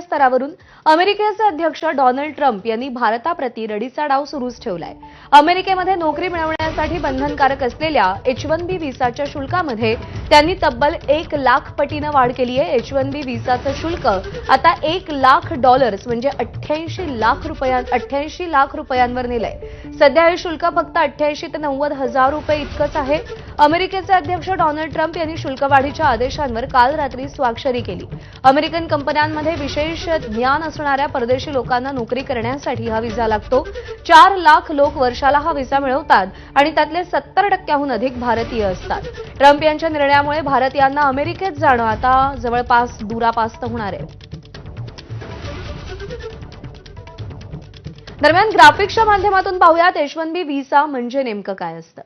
आंतरराष्ट्रीय स्तरावरून अमेरिकेचे अध्यक्ष डोनाल्ड ट्रम्प यांनी भारताप्रती रडीचा डाव सुरूच ठेवलाय. अमेरिकेमध्ये नोकरी मिळवण्यासाठी बंधनकारक असलेल्या एच वन बी व्हिसाच्या शुल्कामध्ये त्यांनी तब्बल एक लाख पटीनं वाढ केली आहे. एच वन बी व्हिसाचं शुल्क आता एक लाख डॉलर्स म्हणजे अठ्ठ्याऐंशी लाख रुपयां अठ्ठ्याऐंशी लाख रुपयांवर नेलंय. सध्या हे शुल्क फक्त अठ्ठ्याऐंशी ते नव्वद हजार रुपये इतकंच आहे. अमेरिकेचे अध्यक्ष डोनाल्ड ट्रम्प यांनी शुल्कवाढीच्या आदेशांवर काल रात्री स्वाक्षरी केली. अमेरिकन कंपन्यांमध्ये विशेष ज्ञान असणाऱ्या परदेशी लोकांना नोकरी करण्यासाठी हा व्हिसा लागतो. चार लाख लोक वर्षाला हा व्हिसा मिळवतात आणि त्यातले सत्तर टक्क्याहून अधिक भारतीय असतात. ट्रम्प यांच्या निर्णया निर्णयामुळे भारतीयांना अमेरिकेत जाणं आता जवळपास दुरापास्त होणार आहे. दरम्यान ग्राफिक्सच्या माध्यमातून पाहूयात एच बी व्हिसा म्हणजे नेमकं काय असतं?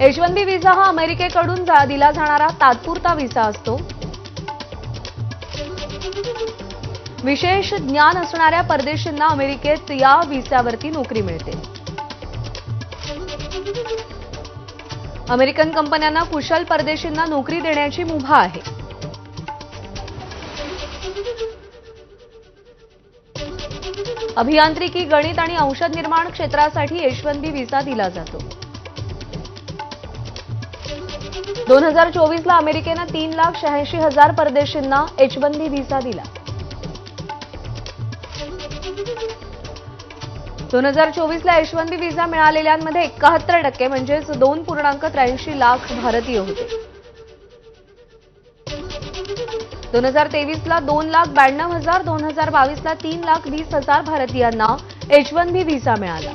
एच बी व्हिसा हा अमेरिकेकडून जा- दिला जाणारा तात्पुरता व्हिसा असतो. विशेष ज्ञान असणाऱ्या परदेशींना अमेरिकेत या व्हिसावरती नोकरी मिळते. अमेरिकन कंपन्यांना कुशल परदेशींना नोकरी देण्याची मुभा आहे. अभियांत्रिकी गणित आणि औषध निर्माण क्षेत्रासाठी यशवंती व्हिसा दिला जातो. दोन हजार चोवीसला अमेरिकेनं तीन लाख शहाऐंशी हजार परदेशींना एच व्हिसा दिला. दोन हजार चोवीसला एच व्हिसा मिळालेल्यांमध्ये एकाहत्तर टक्के म्हणजेच दोन पूर्णांक त्र्याऐंशी लाख भारतीय होते. दोन हजार तेवीसला दोन लाख ब्याण्णव हजार दोन हजार बावीसला तीन लाख वीस हजार भारतीयांना एच वन बी व्हिसा मिळाला.